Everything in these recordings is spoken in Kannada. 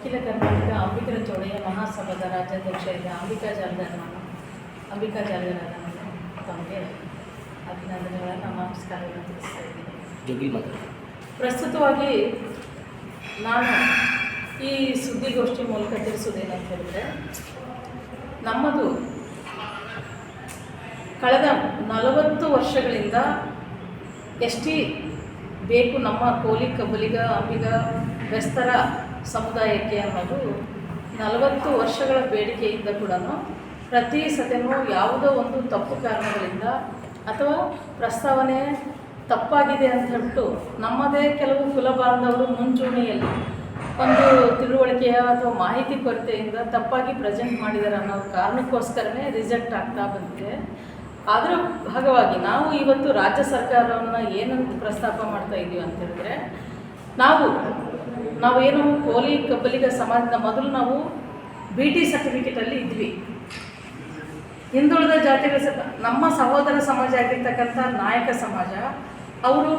ಅಖಿಲ ಕರ್ನಾಟಕ ಅಂಬಿಕರ ಚೌಡಯ್ಯ ಮಹಾಸಭಾದ ರಾಜ್ಯಾಧ್ಯಕ್ಷ ಇದೆ ಅಂಬಿಕಾ ಜಾಲದಾರ್ ನಾನು. ಅಂಬಿಕಾ ಜಾಲದಾರ ನಾನು ತಮಗೆ ಅಭಿನಂದನೆಗಳನ್ನು ನಮಸ್ಕಾರಗಳನ್ನು ತಿಳಿಸ್ತಾ ಇದ್ದೀನಿ. ಪ್ರಸ್ತುತವಾಗಿ ನಾನು ಈ ಸುದ್ದಿಗೋಷ್ಠಿ ಮೂಲಕ ತಿಳಿಸೋದೇನಂತ ಹೇಳಿದ್ರೆ ನಮ್ಮದು ಕಳೆದ ನಲವತ್ತು ವರ್ಷಗಳಿಂದ ಎಸ್ ಟಿ ಬೇಕು ನಮ್ಮ ಕೋಲಿ ಕಬಲಿಗ ಅಂಬಿಗ ಬೆಸ್ತರ ಸಮುದಾಯಕ್ಕೆ ಅನ್ನೋದು ನಲವತ್ತು ವರ್ಷಗಳ ಬೇಡಿಕೆಯಿಂದ ಕೂಡ ಪ್ರತಿ ಸತೆನೂ ಯಾವುದೋ ಒಂದು ತಪ್ಪು ಕಾರಣಗಳಿಂದ ಅಥವಾ ಪ್ರಸ್ತಾವನೆ ತಪ್ಪಾಗಿದೆ ಅಂತ ಹೇಳ್ಬಿಟ್ಟು ನಮ್ಮದೇ ಕೆಲವು ಕುಲ ಬಾಂಧವರು ಮುಂಚೂಣಿಯಲ್ಲಿ ಒಂದು ತಿಳುವಳಿಕೆಯ ಅಥವಾ ಮಾಹಿತಿ ಕೊರತೆಯಿಂದ ತಪ್ಪಾಗಿ ಪ್ರೆಸೆಂಟ್ ಮಾಡಿದ್ದಾರೆ ಅನ್ನೋ ಕಾರಣಕ್ಕೋಸ್ಕರನೇ ರಿಜೆಕ್ಟ್ ಆಗ್ತಾ ಬಂದಿದೆ. ಅದರ ಭಾಗವಾಗಿ ನಾವು ಇವತ್ತು ರಾಜ್ಯ ಸರ್ಕಾರವನ್ನು ಏನಂತ ಪ್ರಸ್ತಾಪ ಮಾಡ್ತಾ ಇದ್ದೀವಿ ಅಂತ ಹೇಳಿದ್ರೆ, ನಾವು ನಾವೇನು ಕೋಲಿ ಕಬ್ಬಲಿಗ ಸಮಾಜದ ಮೊದಲು ನಾವು ಬಿ ಟಿ ಸರ್ಟಿಫಿಕೇಟಲ್ಲಿ ಇದ್ವಿ. ಹಿಂದುಳಿದ ಜಾತಿಗಳ ನಮ್ಮ ಸಹೋದರ ಸಮಾಜ ಆಗಿರ್ತಕ್ಕಂಥ ನಾಯಕ ಸಮಾಜ, ಅವರು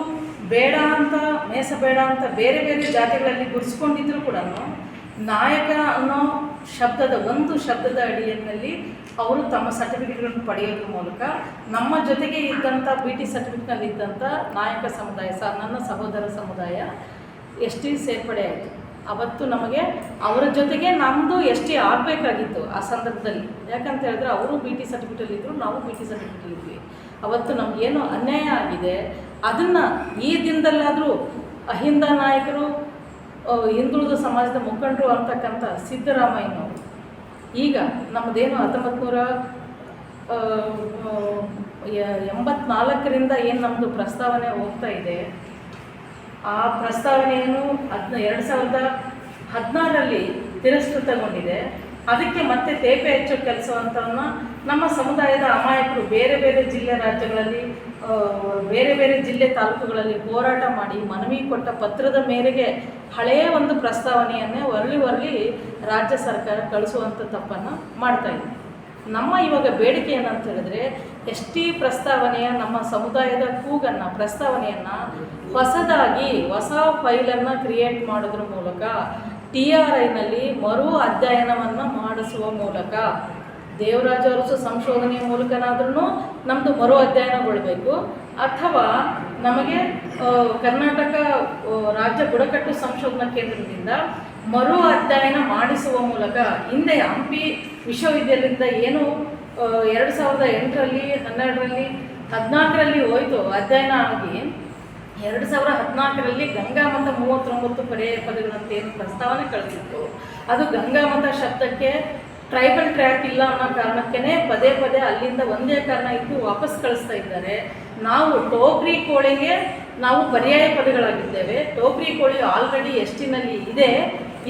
ಬೇಡ ಅಂತ, ಮೇಸ ಬೇಡ ಅಂತ ಬೇರೆ ಬೇರೆ ಜಾತಿಗಳಲ್ಲಿ ಗುರುಸ್ಕೊಂಡಿದ್ರು ಕೂಡ ನಾಯಕ ಅನ್ನೋ ಶಬ್ದದ ಒಂದು ಶಬ್ದದ ಅಡಿಯಲ್ಲಿ ಅವರು ತಮ್ಮ ಸರ್ಟಿಫಿಕೇಟ್ಗಳನ್ನು ಪಡೆಯೋದ್ರ ಮೂಲಕ ನಮ್ಮ ಜೊತೆಗೆ ಇದ್ದಂಥ ಬಿ ಟಿ ಸರ್ಟಿಫಿಕೇಟ್ನಲ್ಲಿ ಇದ್ದಂಥ ನಾಯಕ ಸಮುದಾಯ ಸ ನನ್ನ ಸಹೋದರ ಸಮುದಾಯ ಎಸ್ ಟಿ ಸೇರ್ಪಡೆ ಆಯಿತು. ಅವತ್ತು ನಮಗೆ ಅವರ ಜೊತೆಗೆ ನಮ್ಮದು ಎಸ್ ಟಿ ಆಗಬೇಕಾಗಿತ್ತು ಆ ಸಂದರ್ಭದಲ್ಲಿ. ಯಾಕಂತ ಹೇಳಿದ್ರೆ ಅವರು ಬಿ ಟಿ ಸರ್ಟಿಫಿಕೇಟಲ್ಲಿ ಇದ್ದರು ನಾವು ಬಿ ಟಿ ಸರ್ಟಿಫಿಕೇಟಲ್ಲಿ ಇದ್ವಿ. ಅವತ್ತು ನಮಗೇನು ಅನ್ಯಾಯ ಆಗಿದೆ. ಅದನ್ನು ಈ ದಿನದಲ್ಲಾದರೂ ಅಹಿಂದ ನಾಯಕರು ಹಿಂದುಳಿದ ಸಮಾಜದ ಮುಖಂಡರು ಅಂತಕ್ಕಂಥ ಸಿದ್ದರಾಮಯ್ಯನವರು, ಈಗ ನಮ್ಮದೇನು ಹತ್ತೊಂಬತ್ತು ನೂರ ಎಂಬತ್ನಾಲ್ಕರಿಂದ ಏನು ನಮ್ಮದು ಪ್ರಸ್ತಾವನೆ ಹೋಗ್ತಾ ಇದೆ ಆ ಪ್ರಸ್ತಾವನೆಯನ್ನು ಹದಿನ, ಎರಡು ಸಾವಿರದ ಹದಿನಾರರಲ್ಲಿ ತಿರಸ್ಕೃತಗೊಂಡಿದೆ. ಅದಕ್ಕೆ ಮತ್ತೆ ತೇಪೆ ಹೆಚ್ಚು ಕೆಲಸವಂತವನ್ನು ನಮ್ಮ ಸಮುದಾಯದ ಅಮಾಯಕರು ಬೇರೆ ಬೇರೆ ಜಿಲ್ಲೆ ರಾಜ್ಯಗಳಲ್ಲಿ ಬೇರೆ ಬೇರೆ ಜಿಲ್ಲೆ ತಾಲೂಕುಗಳಲ್ಲಿ ಹೋರಾಟ ಮಾಡಿ ಮನವಿ ಕೊಟ್ಟ ಪತ್ರದ ಮೇರೆಗೆ ಹಳೆಯ ಒಂದು ಪ್ರಸ್ತಾವನೆಯನ್ನೇ ಒರಳಿ ಹೊರಳಿ ರಾಜ್ಯ ಸರ್ಕಾರ ಕಳಿಸುವಂಥ ತಪ್ಪನ್ನು ಮಾಡ್ತಾ ಇದೆ. ನಮ್ಮ ಇವಾಗ ಬೇಡಿಕೆ ಏನಂತ ಹೇಳಿದ್ರೆ ಎಸ್ ಪ್ರಸ್ತಾವನೆಯ ನಮ್ಮ ಸಮುದಾಯದ ಕೂಗನ್ನು, ಪ್ರಸ್ತಾವನೆಯನ್ನು ಹೊಸದಾಗಿ ಹೊಸ ಫೈಲನ್ನು ಕ್ರಿಯೇಟ್ ಮಾಡೋದ್ರ ಮೂಲಕ ಟಿ ಆರ್ ಐನಲ್ಲಿ ಮರು ಅಧ್ಯಯನವನ್ನು ಮಾಡಿಸುವ ಮೂಲಕ ದೇವರಾಜ ಅರಸು ಸಂಶೋಧನೆಯ ಮೂಲಕನಾದ್ರೂ ನಮ್ಮದು ಮರು ಅಧ್ಯಯನಗೊಳ್ಬೇಕು. ಅಥವಾ ನಮಗೆ ಕರ್ನಾಟಕ ರಾಜ್ಯ ಬುಡಕಟ್ಟು ಸಂಶೋಧನಾ ಕೇಂದ್ರದಿಂದ ಮರು ಅಧ್ಯಯನ ಮಾಡಿಸುವ ಮೂಲಕ ಹಿಂದೆ ಹಂಪಿ ವಿಶ್ವವಿದ್ಯಾಲಯದಿಂದ ಏನು ಎರಡು ಸಾವಿರದ ಎಂಟರಲ್ಲಿ, ಹನ್ನೆರಡರಲ್ಲಿ, ಹದಿನಾಲ್ಕರಲ್ಲಿ ಹೋಯಿತು ಅಧ್ಯಯನ ಆಗಿ. ಎರಡು ಸಾವಿರ ಹದಿನಾಲ್ಕರಲ್ಲಿ ಗಂಗಾ ಮತ ಮೂವತ್ತೊಂಬತ್ತು ಪರ್ಯಾಯ ಪದಗಳಂತ ಏನು ಪ್ರಸ್ತಾವನೆ ಕಳಿಸಿತ್ತು. ಅದು ಗಂಗಾ ಮತ ಶಬ್ದಕ್ಕೆ ಟ್ರೈಬಲ್ ಟ್ರ್ಯಾಕ್ ಇಲ್ಲ ಅನ್ನೋ ಕಾರಣಕ್ಕೇ ಪದೇ ಪದೇ ಅಲ್ಲಿಂದ ಒಂದೇ ಕಾರಣ ಇದ್ದು ವಾಪಸ್ ಕಳಿಸ್ತಾ ಇದ್ದಾರೆ. ನಾವು ಟೋಕ್ರಿ ಕೋಳಿಗೆ ನಾವು ಪರ್ಯಾಯ ಪದಗಳಾಗಿದ್ದೇವೆ. ಟೋಕ್ರಿ ಕೋಳಿ ಆಲ್ರೆಡಿ ಎಷ್ಟಿನಲ್ಲಿ ಇದೆ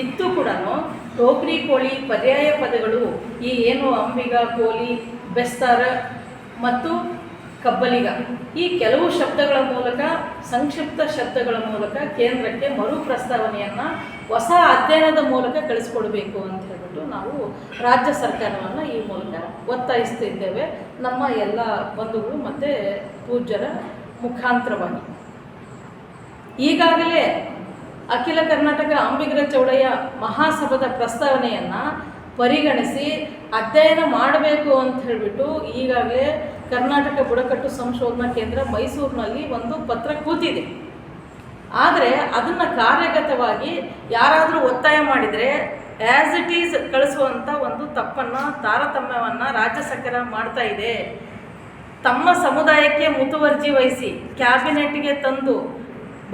ಇತ್ತು ಕೂಡ ಟೋಕ್ರಿ ಕೋಳಿ ಪರ್ಯಾಯ ಪದಗಳು ಈ ಏನು ಅಂಬಿಗ ಕೋಲಿ ಬೆಸ್ತಾರ ಮತ್ತು ಕಬ್ಬಲಿಗ. ಈ ಕೆಲವು ಶಬ್ದಗಳ ಮೂಲಕ, ಸಂಕ್ಷಿಪ್ತ ಶಬ್ದಗಳ ಮೂಲಕ ಕೇಂದ್ರಕ್ಕೆ ಮರು ಪ್ರಸ್ತಾವನೆಯನ್ನು ಹೊಸ ಅಧ್ಯಯನದ ಮೂಲಕ ಕಳಿಸ್ಕೊಡ್ಬೇಕು ಅಂತ ಹೇಳ್ಬಿಟ್ಟು ನಾವು ರಾಜ್ಯ ಸರ್ಕಾರವನ್ನು ಈ ಮೂಲಕ ಒತ್ತಾಯಿಸ್ತಿದ್ದೇವೆ. ನಮ್ಮ ಎಲ್ಲ ಬಂಧುಗಳು ಮತ್ತು ಪೂಜ್ಯರ ಮುಖಾಂತರವಾಗಿ. ಈಗಾಗಲೇ ಅಖಿಲ ಕರ್ನಾಟಕ ಅಂಬಿಗರ ಚೌಡಯ್ಯ ಮಹಾಸಭಾದ ಪ್ರಸ್ತಾವನೆಯನ್ನು ಪರಿಗಣಿಸಿ ಅಧ್ಯಯನ ಮಾಡಬೇಕು ಅಂತ ಹೇಳಿಬಿಟ್ಟು ಈಗಾಗಲೇ ಕರ್ನಾಟಕ ಬುಡಕಟ್ಟು ಸಂಶೋಧನಾ ಕೇಂದ್ರ ಮೈಸೂರಿನಲ್ಲಿ ಒಂದು ಪತ್ರ ಕೂತಿದೆ. ಆದರೆ ಅದನ್ನು ಕಾರ್ಯಗತವಾಗಿ ಯಾರಾದರೂ ಒತ್ತಾಯ ಮಾಡಿದರೆ ಆ್ಯಸ್ ಇಟ್ ಈಸ್ ಕಳಿಸುವಂಥ ಒಂದು ತಪ್ಪನ್ನು ತಾರತಮ್ಯವನ್ನು ರಾಜ್ಯ ಸರ್ಕಾರ ಮಾಡ್ತಾ ಇದೆ. ತಮ್ಮ ಸಮುದಾಯಕ್ಕೆ ಮುತುವರ್ಜಿ ವಹಿಸಿ, ಕ್ಯಾಬಿನೆಟ್ಗೆ ತಂದು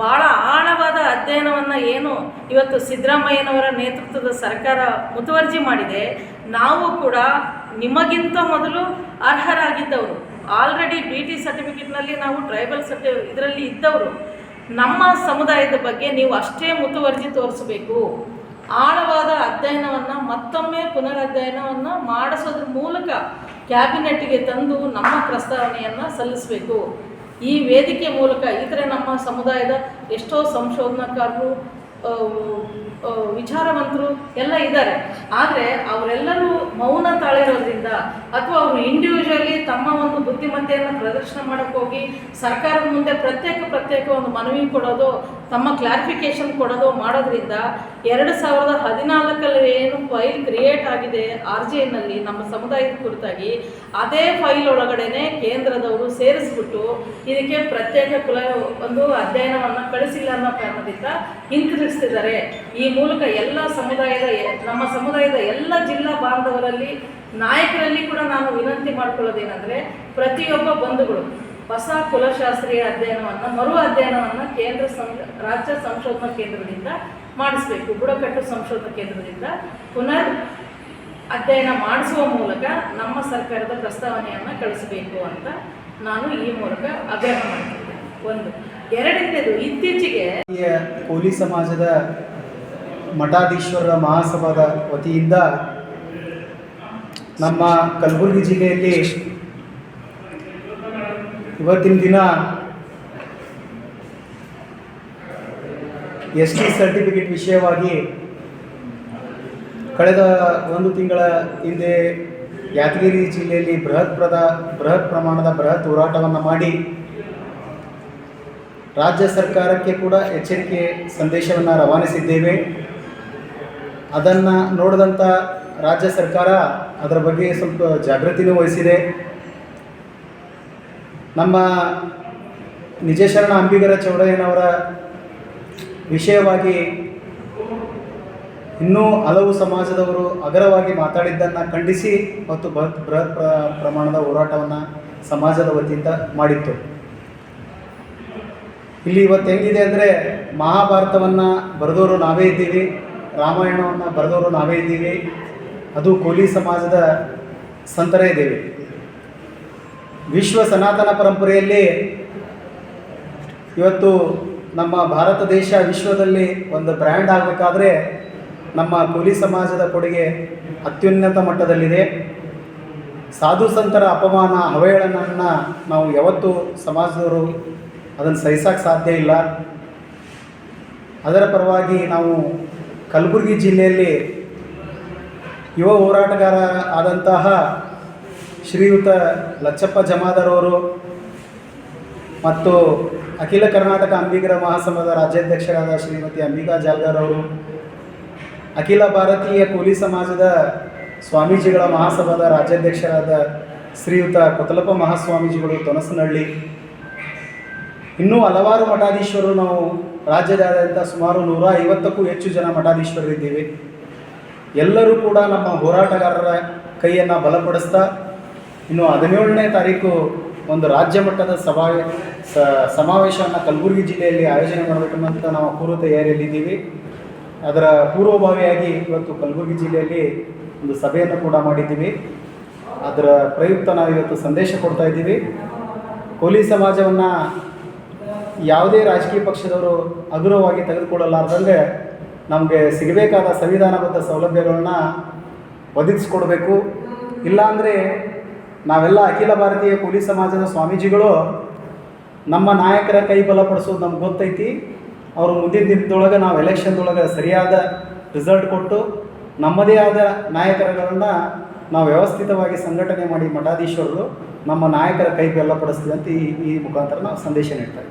ಭಾಳ ಆಳವಾದ ಅಧ್ಯಯನವನ್ನು ಏನು ಇವತ್ತು ಸಿದ್ದರಾಮಯ್ಯನವರ ನೇತೃತ್ವದ ಸರ್ಕಾರ ಮುತುವರ್ಜಿ ಮಾಡಿದೆ. ನಾವು ಕೂಡ ನಿಮಗಿಂತ ಮೊದಲು ಅರ್ಹರಾಗಿದ್ದವರು ಆಲ್ರೆಡಿ ಬಿ ಟಿ ಸರ್ಟಿಫಿಕೇಟ್ನಲ್ಲಿ ನಾವು ಟ್ರೈಬಲ್ ಸರ್ಟಿ ಇದರಲ್ಲಿ ಇದ್ದವರು, ನಮ್ಮ ಸಮುದಾಯದ ಬಗ್ಗೆ ನೀವು ಅಷ್ಟೇ ಮುತುವರ್ಜಿ ತೋರಿಸಬೇಕು. ಆಳವಾದ ಅಧ್ಯಯನವನ್ನು ಮತ್ತೊಮ್ಮೆ ಪುನರಧ್ಯಯನವನ್ನು ಮಾಡಿಸೋದ್ರ ಮೂಲಕ ಕ್ಯಾಬಿನೆಟ್ಗೆ ತಂದು ನಮ್ಮ ಪ್ರಸ್ತಾವನೆಯನ್ನು ಸಲ್ಲಿಸಬೇಕು. ಈ ವೇದಿಕೆ ಮೂಲಕ ಇತರೆ ನಮ್ಮ ಸಮುದಾಯದ ಎಷ್ಟೋ ಸಂಶೋಧನಾಕಾರರು ವಿಚಾರವಂತರು ಎಲ್ಲ ಇದ್ದಾರೆ. ಆದರೆ ಅವರೆಲ್ಲರೂ ಮೌನ ತಾಳಿರೋದ್ರಿಂದ ಅಥವಾ ಅವರು ಇಂಡಿವಿಜುವಲಿ ತಮ್ಮ ಒಂದು ಬುದ್ಧಿಮತ್ತೆಯನ್ನು ಪ್ರದರ್ಶನ ಮಾಡೋಕ್ಕೋಗಿ ಸರ್ಕಾರದ ಮುಂದೆ ಪ್ರತ್ಯೇಕ ಪ್ರತ್ಯೇಕ ಒಂದು ಮನವಿ ಕೊಡೋದು, ತಮ್ಮ ಕ್ಲಾರಿಫಿಕೇಶನ್ ಕೊಡೋದು ಮಾಡೋದ್ರಿಂದ ಎರಡು ಸಾವಿರದ ಏನು ಫೈಲ್ ಕ್ರಿಯೇಟ್ ಆಗಿದೆ ಆರ್ ಜಿ ಎನ್ನಲ್ಲಿ ನಮ್ಮ ಸಮುದಾಯದ ಕುರಿತಾಗಿ, ಅದೇ ಫೈಲ್ ಒಳಗಡೆನೆ ಕೇಂದ್ರದವರು ಸೇರಿಸ್ಬಿಟ್ಟು ಇದಕ್ಕೆ ಪ್ರತ್ಯೇಕ ಕುಲ ಒಂದು ಅಧ್ಯಯನವನ್ನು ಕಳಿಸಿಲ್ಲ ಅನ್ನೋ ಕಾರಣದಿಂದ ಹಿಂತಿರುಗಿಸ್ತಿದ್ದಾರೆ. ಈ ಮೂಲಕ ಎಲ್ಲ ಸಮುದಾಯದ ನಮ್ಮ ಸಮುದಾಯದ ಎಲ್ಲ ಜಿಲ್ಲಾ ಬಾಂಧವರಲ್ಲಿ, ನಾಯಕರಲ್ಲಿ ಕೂಡ ನಾನು ವಿನಂತಿ ಮಾಡ್ಕೊಳ್ಳೋದೇನೆಂದರೆ, ಪ್ರತಿಯೊಬ್ಬ ಬಂಧುಗಳು, ಹೊಸ ಕುಲಶಾಸ್ತ್ರೀಯ ಅಧ್ಯಯನವನ್ನು, ಮರು ಅಧ್ಯಯನವನ್ನು ಕೇಂದ್ರ ಸಂ ರಾಜ್ಯ ಸಂಶೋಧನಾ ಕೇಂದ್ರದಿಂದ ಮಾಡಿಸ್ಬೇಕು, ಬುಡಕಟ್ಟು ಸಂಶೋಧನಾ ಕೇಂದ್ರದಿಂದ. ಪುನರ್ ಅಧ್ಯಯನ ಮಾಡಿಸುವ ಮೂಲಕ ನಮ್ಮ ಸರ್ಕಾರದ ಪ್ರಸ್ತಾವನೆಯನ್ನು ಕಳಿಸಬೇಕು ಅಂತ ನಾನು ಈ ಮೂಲಕ ಆಗ್ರಹ ಮಾಡ್ತೀನಿ. ಒಂದು. ಎರಡನೇದು, ಇತ್ತೀಚೆಗೆ ಕೋಲಿ ಸಮಾಜದ ಮಠಾಧೀಶ್ವರರ ಮಹಾಸಭಾದ ವತಿಯಿಂದ ನಮ್ಮ ಕಲಬುರಗಿ ಜಿಲ್ಲೆಯಲ್ಲಿ ಇವತ್ತಿನ ದಿನ ಎಸ್ ಟಿ ಸರ್ಟಿಫಿಕೇಟ್ ವಿಷಯವಾಗಿ ಕಳೆದ ಒಂದು ತಿಂಗಳ ಹಿಂದೆ ಯಾದಗಿರಿ ಜಿಲ್ಲೆಯಲ್ಲಿ ಬೃಹತ್ ಪ್ರದ, ಬೃಹತ್ ಪ್ರಮಾಣದ ಬೃಹತ್ ಹೋರಾಟವನ್ನು ಮಾಡಿ ರಾಜ್ಯ ಸರ್ಕಾರಕ್ಕೆ ಕೂಡ ಎಚ್ಚರಿಕೆ ಸಂದೇಶವನ್ನು ರವಾನಿಸಿದ್ದೇವೆ. ಅದನ್ನು ನೋಡಿದಂಥ ರಾಜ್ಯ ಸರ್ಕಾರ ಅದರ ಬಗ್ಗೆ ಸ್ವಲ್ಪ ಜಾಗೃತಿನೂ ವಹಿಸಿದೆ. ನಮ್ಮ ನಿಜಶರಣ ಅಂಬಿಗರ ಚೌಡಯ್ಯನವರ ವಿಷಯವಾಗಿ ಇನ್ನೂ ಹಲವು ಸಮಾಜದವರು ಅಗರವಾಗಿ ಮಾತಾಡಿದ್ದನ್ನು ಖಂಡಿಸಿ ಮತ್ತು ಬೃಹತ್ ಬೃಹತ್ ಪ್ರ- ಪ್ರಮಾಣದ ಹೋರಾಟವನ್ನು ಸಮಾಜದ ವತಿಯಿಂದ ಮಾಡಿತ್ತು. ಇಲ್ಲಿ ಇವತ್ತು ಹೆಂಗಿದೆ ಅಂದರೆ ಮಹಾಭಾರತವನ್ನು ಬರೆದವರು ನಾವೇ ಇದ್ದೀವಿ. ರಾಮಾಯಣವನ್ನು ಬರೆದವರು ನಾವೇ ಇದ್ದೀವಿ. ಅದು ಕೋಲಿ ಸಮಾಜದ ಸಂತರೇ ಇದ್ದೀವಿ. ವಿಶ್ವ ಸನಾತನ ಪರಂಪರೆಯಲ್ಲಿ ಇವತ್ತು ನಮ್ಮ ಭಾರತ ದೇಶ ವಿಶ್ವದಲ್ಲಿ ಒಂದು ಬ್ರ್ಯಾಂಡ್ ಆಗಬೇಕಾದ್ರೆ ನಮ್ಮ ಕೋಲಿ ಸಮಾಜದ ಕೊಡುಗೆ ಅತ್ಯುನ್ನತ ಮಟ್ಟದಲ್ಲಿದೆ. ಸಾಧು ಸಂತರ ಅಪಮಾನ ಅವಹೇಳನನ್ನು ನಾವು ಯಾವತ್ತು ಸಮಾಜದವರು ಅದನ್ನು ಸಹಿಸೋಕ್ಕೆ ಸಾಧ್ಯ ಇಲ್ಲ. ಅದರ ಪರವಾಗಿ ನಾವು ಕಲಬುರಗಿ ಜಿಲ್ಲೆಯಲ್ಲಿ ಯುವ ಹೋರಾಟಗಾರ ಆದಂತಹ ಶ್ರೀಯುತ ಲಚ್ಚಪ್ಪ ಜಮಾದರ್ ಅವರು ಮತ್ತು ಅಖಿಲ ಕರ್ನಾಟಕ ಅಂಬಿಗರ ಮಹಾಸಭಾದ ರಾಜ್ಯಾಧ್ಯಕ್ಷರಾದ ಶ್ರೀಮತಿ ಅಂಬಿಕಾ ಜಾಲ್ಗಾರ್ ಅವರು, ಅಖಿಲ ಭಾರತೀಯ ಕೂಲಿ ಸಮಾಜದ ಸ್ವಾಮೀಜಿಗಳ ಮಹಾಸಭಾದ ರಾಜ್ಯಾಧ್ಯಕ್ಷರಾದ ಶ್ರೀಯುತ ಕೊತಲಪ್ಪ ಮಹಾಸ್ವಾಮೀಜಿಗಳು ತೊನಸನಹಳ್ಳಿ. ಇನ್ನೂ ಹಲವಾರು ಮಠಾಧೀಶರು ನಾವು ರಾಜ್ಯದಾದ್ಯಂತ ಸುಮಾರು ನೂರ ಐವತ್ತಕ್ಕೂ ಹೆಚ್ಚು ಜನ ಮಠಾಧೀಶ್ವರರಿದ್ದೀವಿ. ಎಲ್ಲರೂ ಕೂಡ ನಮ್ಮ ಹೋರಾಟಗಾರರ ಕೈಯನ್ನು ಬಲಪಡಿಸ್ತಾ, ಇನ್ನು ಹದಿನೇಳನೇ ತಾರೀಕು ಒಂದು ರಾಜ್ಯ ಮಟ್ಟದ ಸಭಾ ಸಮಾವೇಶವನ್ನು ಕಲಬುರಗಿ ಜಿಲ್ಲೆಯಲ್ಲಿ ಆಯೋಜನೆ ಮಾಡಬೇಕನ್ನಂತ ನಾವು ಪೂರ್ವ ತಯಾರಿಯಲ್ಲಿದ್ದೀವಿ. ಅದರ ಪೂರ್ವಭಾವಿಯಾಗಿ ಇವತ್ತು ಕಲಬುರಗಿ ಜಿಲ್ಲೆಯಲ್ಲಿ ಒಂದು ಸಭೆಯನ್ನು ಕೂಡ ಮಾಡಿದ್ದೀವಿ. ಅದರ ಪ್ರಯುಕ್ತ ನಾವು ಇವತ್ತು ಸಂದೇಶ ಕೊಡ್ತಾ ಇದ್ದೀವಿ. ಕೋಲಿ ಸಮಾಜವನ್ನು ಯಾವುದೇ ರಾಜಕೀಯ ಪಕ್ಷದವರು ಹಗುರವಾಗಿ ತೆಗೆದುಕೊಳ್ಳಲಾರ್ದಂಗೆ ನಮಗೆ ಸಿಗಬೇಕಾದ ಸಂವಿಧಾನಬದ್ಧ ಸೌಲಭ್ಯಗಳನ್ನ ಒದಗಿಸ್ಕೊಡ್ಬೇಕು. ಇಲ್ಲಾಂದರೆ ನಾವೆಲ್ಲ ಅಖಿಲ ಭಾರತೀಯ ಕೂಲಿ ಸಮಾಜದ ಸ್ವಾಮೀಜಿಗಳು ನಮ್ಮ ನಾಯಕರ ಕೈ ಬಲಪಡಿಸೋದು ನಮ್ಗೆ ಗೊತ್ತೈತಿ. ಅವರು ಮುಂದಿನ ದಿನದೊಳಗೆ ನಾವು ಎಲೆಕ್ಷನ್ದೊಳಗೆ ಸರಿಯಾದ ರಿಸಲ್ಟ್ ಕೊಟ್ಟು ನಮ್ಮದೇ ಆದ ನಾಯಕರುಗಳನ್ನು ನಾವು ವ್ಯವಸ್ಥಿತವಾಗಿ ಸಂಘಟನೆ ಮಾಡಿ ಮಠಾಧೀಶ್ವರರು ನಮ್ಮ ನಾಯಕರ ಕೈ ಬಲಪಡಿಸ್ತೀವಿ ಅಂತ ಈ ಈ ಮುಖಾಂತರ ನಾವು ಸಂದೇಶ ನೀಡ್ತಾ